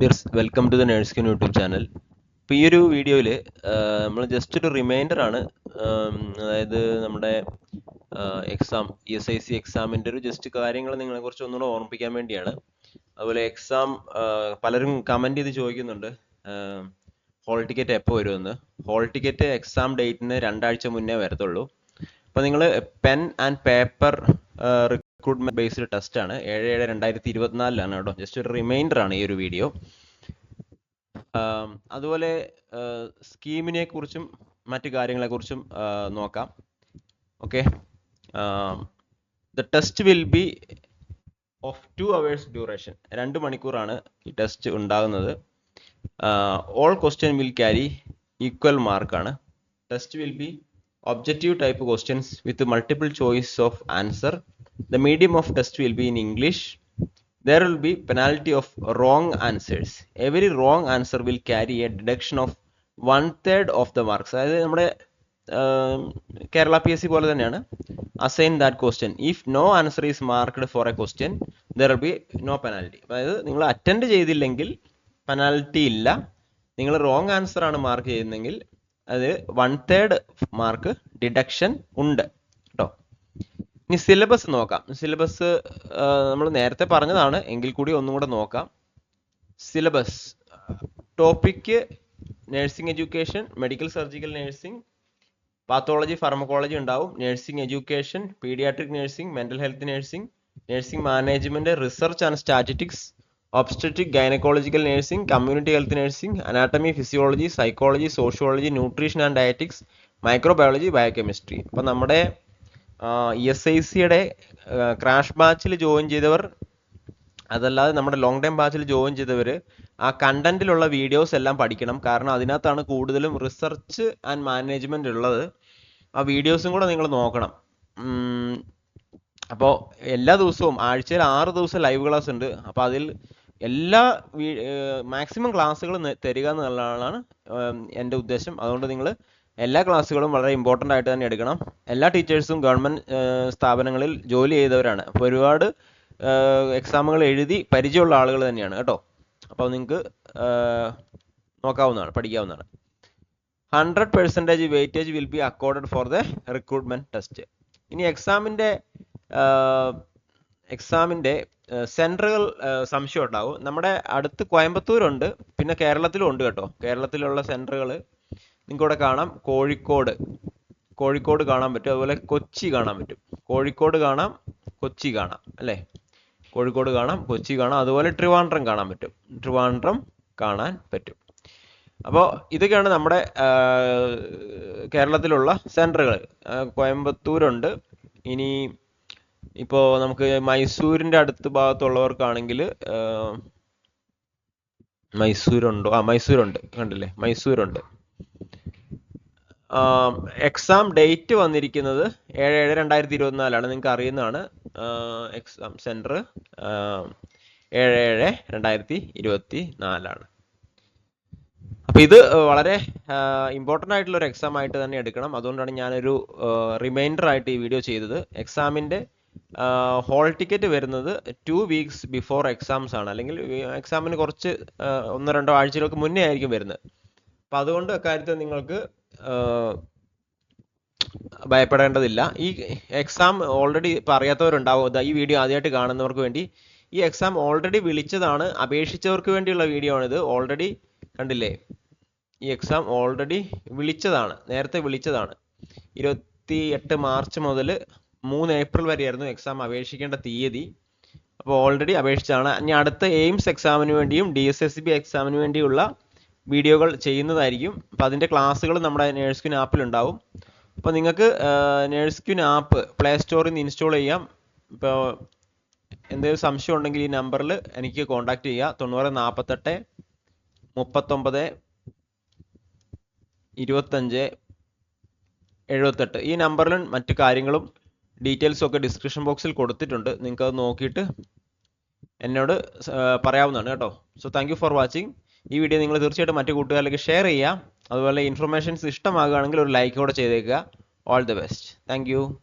Dears welcome to the nurse YouTube channel ഇപ്പോൾ ഈ ഒരു വീഡിയോയിൽ നമ്മൾ ജസ്റ്റ് ഒരു റിമൈൻഡർ ആണ്. അതായത് നമ്മുടെ exam E S I C എക്സാമിന്റെ ഒരു ജസ്റ്റ് കാര്യങ്ങൾ നിങ്ങളെ കുറിച്ച് ഒന്നുകൂടെ ഓർമ്മിപ്പിക്കാൻ വേണ്ടിയാണ്. അതുപോലെ എക്സാം പലരും കമന്റ് ചെയ്ത് ചോദിക്കുന്നുണ്ട്. ഹോൾ ടിക്കറ്റ് എപ്പോൾ വരുമെന്ന്. ഹോൾ ടിക്കറ്റ് എക്സാം ഡേറ്റിന് രണ്ടാഴ്ച മുന്നേ വരത്തുള്ളൂ. അപ്പോൾ നിങ്ങൾ pen and paper recruitment based test ആണ്. ഏഴ് ഏഴ് രണ്ടായിരത്തി ഇരുപത്തിനാലിലാണ് കേട്ടോ. ജസ്റ്റ് ഒരു റിമൈൻഡർ ആണ് ഈ ഒരു വീഡിയോ അതുപോലെ സ്കീമിനെ കുറിച്ചും മറ്റു കാര്യങ്ങളെ കുറിച്ചും നോക്കാം. Okay the test will be of two hours duration രണ്ട് മണിക്കൂറാണ് ഈ ടെസ്റ്റ് ഉണ്ടാകുന്നത്. All question will carry equal മാർക്കാണ് test will be objective type questions with multiple choice of answer. The medium of test will be in English. There will be penalty of wrong answers. Every wrong answer will carry a deduction of one third of the marks. അതായത് നമ്മുടെ Kerala P S C പോലെ തന്നെയാണ് assign that question if no answer is marked for a question there be no penalty അതായത് നിങ്ങൾ attend ചെയ്തില്ലെങ്കിൽ penalty ഇല്ല നിങ്ങൾ wrong answer ആണ് മാർക്ക് ചെയ്യുന്നതെങ്കിൽ അത് വൺ തേർഡ് മാർക്ക് ഡിഡക്ഷൻ ഉണ്ട് ഇനി സിലബസ് നോക്കാം. സിലബസ് നമ്മൾ നേരത്തെ പറഞ്ഞതാണ്. എങ്കിൽ കൂടി ഒന്നും കൂടെ നോക്കാം. Syllabus topic nursing education medical surgical nursing pathology pharmacology ഉണ്ടാവും. Nursing education paediatric nursing mental health nursing nursing management research and statistics obstetric gynaecological nursing community health nursing anatomy physiology psychology sociology nutrition and dietetics microbiology biochemistry. അപ്പം നമ്മുടെ S I സിയുടെ crash ബാച്ചിൽ join ചെയ്തവർ അതല്ലാതെ നമ്മുടെ long time ബാച്ചിൽ join ചെയ്തവർ ആ കണ്ടന്റിലുള്ള വീഡിയോസ് എല്ലാം പഠിക്കണം. കാരണം അതിനകത്താണ് കൂടുതലും റിസർച്ച് ആൻഡ് മാനേജ്മെന്റ് ഉള്ളത്. ആ വീഡിയോസും കൂടെ നിങ്ങൾ നോക്കണം. അപ്പോൾ എല്ലാ ദിവസവും ആഴ്ചയിൽ ആറ് ദിവസം ലൈവ് ക്ലാസ് ഉണ്ട്. അപ്പോൾ അതിൽ എല്ലാ മാക്സിമം ക്ലാസ്സുകളും തരിക എന്നുള്ളതാണ് എന്റെ ഉദ്ദേശം. അതുകൊണ്ട് നിങ്ങൾ എല്ലാ ക്ലാസ്സുകളും വളരെ ഇമ്പോർട്ടന്റ് ആയിട്ട് തന്നെ എടുക്കണം. എല്ലാ ടീച്ചേഴ്സും ഗവൺമെന്റ് സ്ഥാപനങ്ങളിൽ ജോലി ചെയ്തവരാണ്. അപ്പോൾ ഒരുപാട് എക്സാമുകൾ എഴുതി പരിചയമുള്ള ആളുകൾ തന്നെയാണ് കേട്ടോ. അപ്പോൾ നിങ്ങൾക്ക് നോക്കാവുന്നതാണ് പഠിക്കാവുന്നതാണ്. Hundred percentage weightage will be accorded for the recruitment test ഇനി എക്സാമിന്റെ എക്സാമിന്റെ സെന്ററുകൾ സംശയം ഉണ്ടാവും. നമ്മുടെ അടുത്ത് കോയമ്പത്തൂരുണ്ട് പിന്നെ കേരളത്തിലും ഉണ്ട് കേട്ടോ. കേരളത്തിലുള്ള സെന്ററുകൾ നിങ്ങൾക്ക് ഇവിടെ കാണാം കോഴിക്കോട്. കോഴിക്കോട് കാണാൻ പറ്റും. അതുപോലെ കൊച്ചി കാണാൻ പറ്റും. കോഴിക്കോട് കാണാം കൊച്ചി കാണാം അല്ലേ? കോഴിക്കോട് കാണാം കൊച്ചി കാണാം അതുപോലെ ട്രിവാൻഡ്രം കാണാൻ പറ്റും. ട്രിവാൻഡ്രം കാണാൻ പറ്റും. അപ്പോൾ ഇതൊക്കെയാണ് നമ്മുടെ കേരളത്തിലുള്ള സെന്ററുകൾ കോയമ്പത്തൂരുണ്ട്. ഇനി ഇപ്പോൾ നമുക്ക് മൈസൂരിന്റെ അടുത്ത ഭാഗത്തുള്ളവർക്കാണെങ്കിൽ മൈസൂരുണ്ടോ? ആ മൈസൂരുണ്ട്. കണ്ടില്ലേ? മൈസൂരുണ്ട്. എക്സാം ഡേറ്റ് വന്നിരിക്കുന്നത് ഏഴ് ഏഴ് രണ്ടായിരത്തി ഇരുപത്തിനാലാണ് നിങ്ങൾക്ക് അറിയുന്നതാണ്. എക്സാം സെന്റർ ഏഴ് ഏഴ് രണ്ടായിരത്തി ഇരുപത്തി നാലാണ് അപ്പം ഇത് വളരെ ഇമ്പോർട്ടന്റ് ആയിട്ടുള്ള ഒരു എക്സാം ആയിട്ട് തന്നെ എടുക്കണം. അതുകൊണ്ടാണ് ഞാനൊരു റിമൈൻഡർ ആയിട്ട് ഈ വീഡിയോ ചെയ്തത്. എക്സാമിന്റെ ഹോൾ ടിക്കറ്റ് വരുന്നത് ടു വീക്സ് ബിഫോർ എക്സാംസ് ആണ്. അല്ലെങ്കിൽ എക്സാമിന് കുറച്ച് ഒന്നോ രണ്ടോ ആഴ്ചകൾക്ക് മുന്നേ ആയിരിക്കും വരുന്നത്. അപ്പം അതുകൊണ്ട് അക്കാര്യത്തിൽ നിങ്ങൾക്ക് ഭയപ്പെടേണ്ടതില്ല. ഈ എക്സാം ഓൾറെഡി ഇപ്പോൾ അറിയാത്തവരുണ്ടാവും. ഈ വീഡിയോ ആദ്യമായിട്ട് കാണുന്നവർക്ക് വേണ്ടി. ഈ എക്സാം ഓൾറെഡി വിളിച്ചതാണ്. അപേക്ഷിച്ചവർക്ക് വേണ്ടിയുള്ള വീഡിയോ ആണിത്. ഓൾറെഡി കണ്ടില്ലേ? ഈ എക്സാം ഓൾറെഡി വിളിച്ചതാണ്. നേരത്തെ വിളിച്ചതാണ്. ഇരുപത്തി എട്ട് മാർച്ച് മുതൽ മൂന്ന് ഏപ്രിൽ വരെയായിരുന്നു എക്സാം അപേക്ഷിക്കേണ്ട തീയതി. അപ്പോൾ ഓൾറെഡി അപേക്ഷിച്ചതാണ്. ഇനി അടുത്ത എയിംസ് എക്സാമിന് വേണ്ടിയും ഡി എസ് എസ് ബി എക്സാമിന് വേണ്ടിയുള്ള വീഡിയോകൾ ചെയ്യുന്നതായിരിക്കും. അപ്പോൾ അതിന്റെ ക്ലാസ്സുകൾ നമ്മുടെ നേഴ്സ് ക്യൂൻ ആപ്പിൽ ഉണ്ടാവും അപ്പോൾ നിങ്ങൾക്ക് നേഴ്സ് ക്യൂൻ ആപ്പ് പ്ലേ സ്റ്റോറിൽ നിന്ന് ഇൻസ്റ്റാൾ ചെയ്യാം. ഇപ്പോൾ എന്തെങ്കിലും സംശയം ഉണ്ടെങ്കിൽ ഈ നമ്പറിൽ എനിക്ക് കോൺടാക്റ്റ് ചെയ്യുക തൊണ്ണൂറ് നാൽപ്പത്തെട്ട് മുപ്പത്തൊമ്പത് ഇരുപത്തഞ്ച് എഴുപത്തെട്ട്. ഈ നമ്പറിലും മറ്റു കാര്യങ്ങളും ഡീറ്റെയിൽസും ഒക്കെ ഡിസ്ക്രിപ്ഷൻ ബോക്സിൽ കൊടുത്തിട്ടുണ്ട്. നിങ്ങൾക്ക് അത് നോക്കിയിട്ട് എന്നോട് പറയാവുന്നതാണ് കേട്ടോ. So thank for watching. ഈ വീഡിയോ നിങ്ങൾ തീർച്ചയായിട്ടും മറ്റു കൂട്ടുകാരിലേക്ക് ഷെയർ ചെയ്യുക. അതുപോലെ ഇൻഫർമേഷൻസ് ഇഷ്ടമാകുകയാണെങ്കിൽ ഒരു ലൈക്ക് കൂടെ ചെയ്തേക്കുക. All the best thank